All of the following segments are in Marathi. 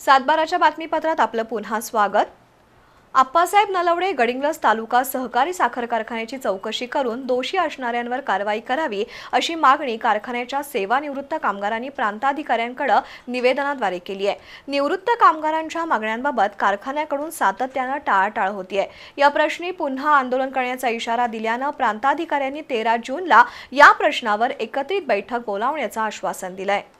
सातबाराच्या बातमीपत्रात आपलं पुन्हा स्वागत. आप्पासाहेब नलवडे गडिंग्लस तालुका सहकारी साखर कारखान्याची चौकशी करून दोषी असणाऱ्यांवर कारवाई करावी अशी मागणी कारखान्याच्या सेवानिवृत्त कामगारांनी प्रांताधिकाऱ्यांकडे निवेदनाद्वारे केली आहे. निवृत्त कामगारांच्या मागण्यांबाबत कारखान्याकडून सातत्यानं टाळाटाळ होतीये. या प्रश्नी पुन्हा आंदोलन करण्याचा इशारा दिल्यानं प्रांताधिकाऱ्यांनी तेरा जूनला या प्रश्नावर एकत्रित बैठक बोलावण्याचं आश्वासन दिलं आहे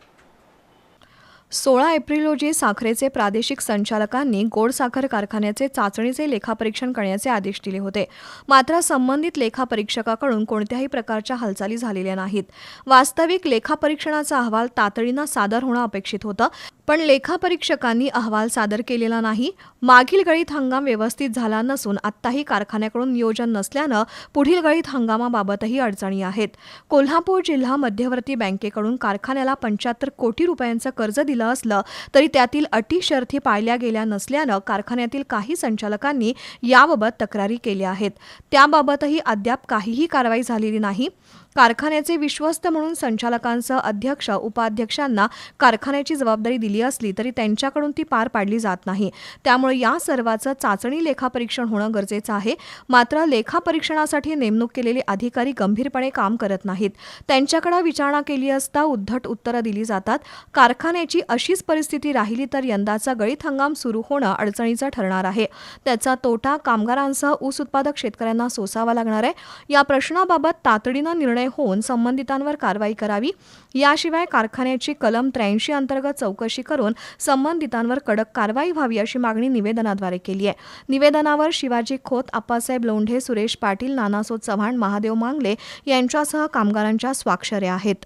सोळा एप्रिल रोजी साखरेचे प्रादेशिक संचालकांनी गोड साखर कारखान्याचे चाचणीचे लेखापरीक्षण करण्याचे आदेश दिले होते. मात्र संबंधित लेखापरीक्षकाकडून कोणत्याही प्रकारच्या हालचाली झालेल्या नाहीत. वास्तविक लेखापरीक्षणाचा अहवाल तातडीनं सादर होणं अपेक्षित होतं पण लेखापरीक्षकांनी अहवाल सादर केलेला नाही. मागील गळीत हंगाम व्यवस्थित झाला नसून आत्ताही कारखान्याकडून नियोजन नसल्यानं पुढील गळीत हंगामाबाबतही अडचणी आहेत. कोल्हापूर जिल्हा मध्यवर्ती बँकेकडून कारखान्याला पंच्याहत्तर कोटी रुपयांचं कर्ज दिलं असलं तरी त्यातील अटी शर्थी पाळल्या गेल्या नसल्यानं कारखान्यातील काही संचालकांनी याबाबत तक्रारी केल्या आहेत. त्याबाबतही अद्याप काहीही कारवाई झालेली नाही. कारखान्याचे विश्वस्त म्हणून संचालकांसह अध्यक्ष उपाध्यक्षांना कारखान्याची जबाबदारी दिली असली तरी त्यांच्याकडून ती पार पाडली जात नाही. त्यामुळे या सर्वाचं चाचणी लेखापरीक्षण होणं गरजेचं आहे. मात्र लेखापरीक्षणासाठी नेमणूक केलेले अधिकारी गंभीरपणे काम करत नाहीत. त्यांच्याकडे विचारणा केली असता उद्धट उत्तरं दिली जातात. कारखान्याची अशीच परिस्थिती राहिली तर यंदाचा गळीत हंगाम सुरू होणं अडचणीचं ठरणार आहे. त्याचा तोटा कामगारांसह ऊस उत्पादक शेतकऱ्यांना सोसावा लागणार आहे. या प्रश्नाबाबत तातडीनं निर्णय होऊन संबंधितांवर कारवाई करावी. याशिवाय कारखान्याची कलम त्र्याऐंशी अंतर्गत चौकशी करून संबंधितांवर कडक कारवाई व्हावी अशी मागणी निवेदनाद्वारे केली आहे. निवेदनावर शिवाजी खोत आप्पासाहेब लोंढे सुरेश पाटील नानासो चव्हाण महादेव मांगले यांच्यासह कामगारांच्या स्वाक्षऱ्या आहेत.